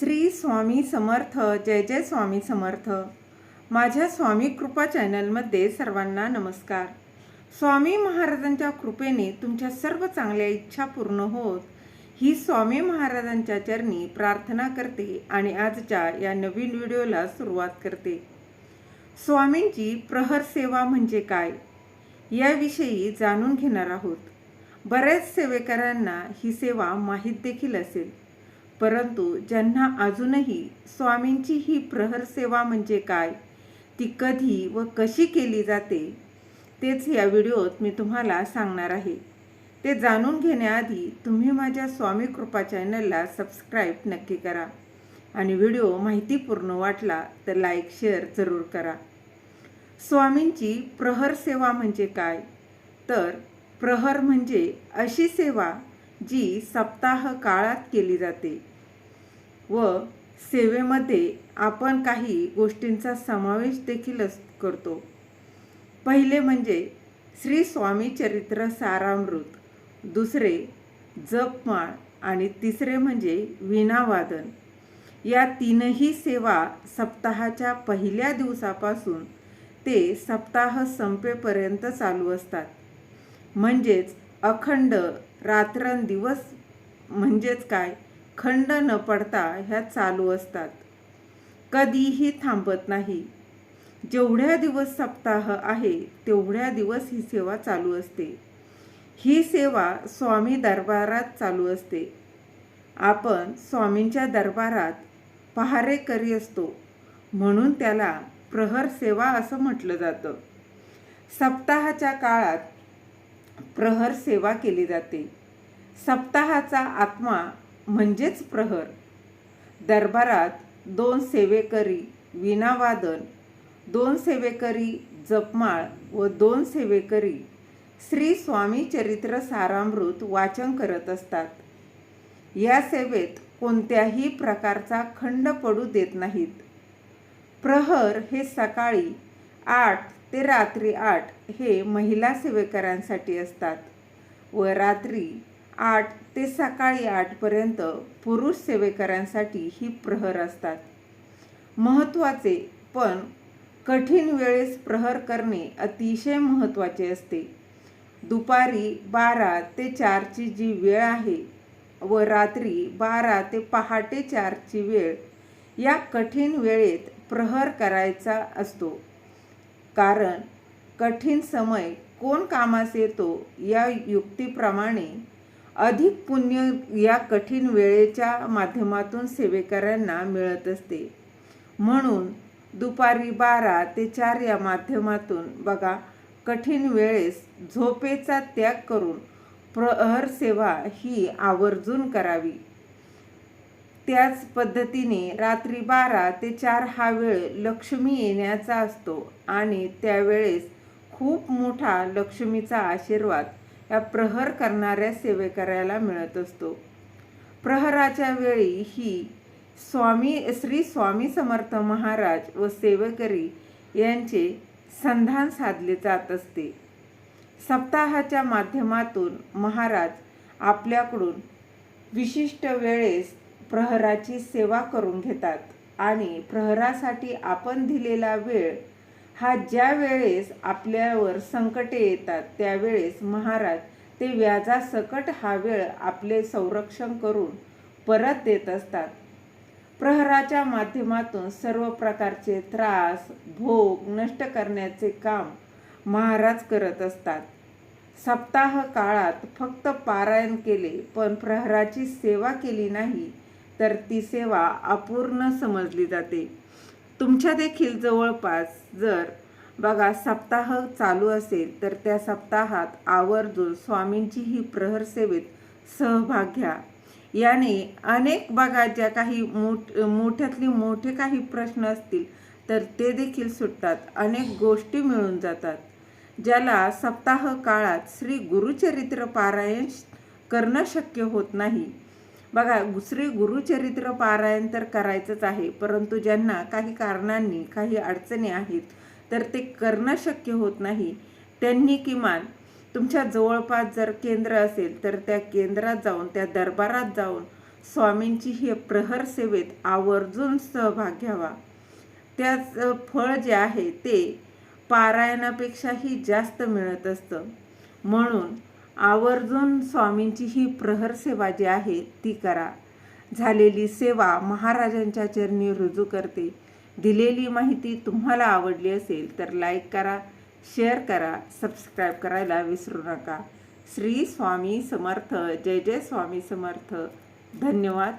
श्री स्वामी समर्थ जय जय स्वामी समर्थ. माझ्या स्वामी कृपा चॅनलमध्ये सर्वांना नमस्कार. स्वामी महाराजांच्या कृपेने तुमच्या सर्व चांगल्या इच्छा पूर्ण होत ही स्वामी महाराजांच्या चरणी प्रार्थना करते आणि आजच्या या नवीन व्हिडिओला सुरुवात करते. स्वामींची प्रहर सेवा म्हणजे काय? याविषयी जाणून घेणार आहोत. बऱ्याच सेवेकरांना ही सेवा माहीत देखील असेल. परंतु ज्यांना अजूनही स्वामींची ही प्रहर सेवा म्हणजे काय ती कधी व कशी केली जाते तेच या व्हिडिओत मी तुम्हाला सांगणार आहे. ते जाणून घेण्याआधी तुम्ही माझ्या स्वामी कृपा चॅनलला सबस्क्राईब नक्की करा आणि व्हिडिओ माहितीपूर्ण वाटला तर लाईक शेअर जरूर करा. स्वामींची प्रहर सेवा म्हणजे काय? तर प्रहर म्हणजे अशी सेवा जी सप्ताह काळात केली जाते. व सेवेमध्ये आपण काही गोष्टींचा समावेश देखील अस- करतो. पहिले म्हणजे श्री स्वामी चरित्र सारामृत. दुसरे जपमाळ आणि तिसरे म्हणजे विनावादन या तीनही सेवा सप्ताहाच्या पहिल्या दिवसापासून ते सप्ताह संपेपर्यंत चालू असतात. म्हणजेच अखंड रात्रंदिवस म्हणजेच काय? खंड न पडता ह्या चालू असतात. कधीही थांबत नाही. जेवढ्या दिवस सप्ताह आहे तेवढ्या दिवस ही सेवा चालू असते. ही सेवा स्वामी दरबारात चालू असते. आपण स्वामींच्या दरबारात पहारेकरी असतो. म्हणून त्याला प्रहर सेवा असं म्हटलं जातं. सप्ताहाच्या काळात प्रहर सेवा केली जाते. सप्ताहाचा आत्मा म्हणजेच प्रहर. दरबारात दोन सेवेकरी विनावादन दोन सेवेकरी जपमाळ व दोन सेवेकरी श्री स्वामी चरित्र सारामृत वाचन करत असतात. या सेवेत कोणत्याही प्रकारचा खंड पडू देत नाहीत. प्रहर हे सकाळी आठ ते रात्री आठ हे महिला सेवेकरांसाठी असतात. व रात्री आठ ते सकाळी आठपर्यंत पुरुष सेवेकरांसाठी ही प्रहर असतात. महत्त्वाचे पण कठीण वेळेस प्रहर करणे अतिशय महत्त्वाचे असते. दुपारी बारा ते चारची जी वेळ आहे व रात्री बारा ते पहाटे चारची वेळ या कठीण वेळेत प्रहर करायचा असतो. कारण कठीण समय कोण कामास येतो या युक्तीप्रमाणे अधिक पुण्य या कठीण वेळेच्या माध्यमातून सेवेकऱ्यांना मिळत असते. म्हणून दुपारी बारा ते चार या माध्यमातून बघा कठीण वेळेस झोपेचा त्याग करून प्रहर सेवा ही आवर्जून करावी. त्याच पद्धतीने रात्री बारा ते चार हा वेळ लक्ष्मी येण्याचा असतो आणि त्यावेळेस खूप मोठा लक्ष्मीचा आशीर्वाद या प्रहर करणाऱ्या सेवेकऱ्याला मिळत असतो. प्रहराच्या वेळी ही स्वामी श्री स्वामी समर्थ महाराज व सेवेकरी यांचे संधान साधले जात असते. सप्ताहाच्या माध्यमातून महाराज आपल्याकडून विशिष्ट वेळेस प्रहराची सेवा करून घेतात. आणि प्रहरासाठी आपण दिलेला वेळ हा ज्या वेळेस आपल्यावर संकटे येतात त्यावेळेस महाराज ते व्याजासकट हा वेळ आपले संरक्षण करून परत देत असतात. प्रहराच्या माध्यमातून सर्व प्रकारचे त्रास भोग नष्ट करण्याचे काम महाराज करत असतात. सप्ताह काळात फक्त पारायण केले पण प्रहराची सेवा केली नाही तर ती सेवा अपूर्ण समजली जाते. तुमच्या देखील जवळपास जर बघा सप्ताह चालू असेल तर त्या सप्ताहात आवर्जून स्वामींची ही प्रहर सेवेत सहभाग घ्या. याने अनेक बघा ज्या काही मोठ मोठ्यातले मोठे काही प्रश्न असतील तर ते देखील सुटतात. अनेक गोष्टी मिळून जातात. ज्याला सप्ताह काळात श्री गुरुचरित्र पारायण करणं शक्य होत नाही. बघा श्री गुरुचरित्र पारायण तर करायचंच आहे परंतु ज्यांना काही कारणांनी काही अडचणी आहेत तर ते करणं शक्य होत नाही. त्यांनी किमान तुमच्या जवळपास जर केंद्र असेल तर त्या केंद्रात जाऊन त्या दरबारात जाऊन स्वामींची हे प्रहर सेवेत आवर्जून सहभाग घ्यावा. त्याच फळ जे आहे ते पारायणापेक्षाही जास्त मिळत असतं. म्हणून आवर्जून स्वामींची ही प्रहर सेवा जी आहे ती करा. झालेली सेवा महाराजांच्या चरणी रुजू करते. दिलेली माहिती तुम्हाला आवडली असेल तर लाईक करा शेअर करा सबस्क्राईब करायला विसरू नका. श्री स्वामी समर्थ जय जय स्वामी समर्थ. धन्यवाद.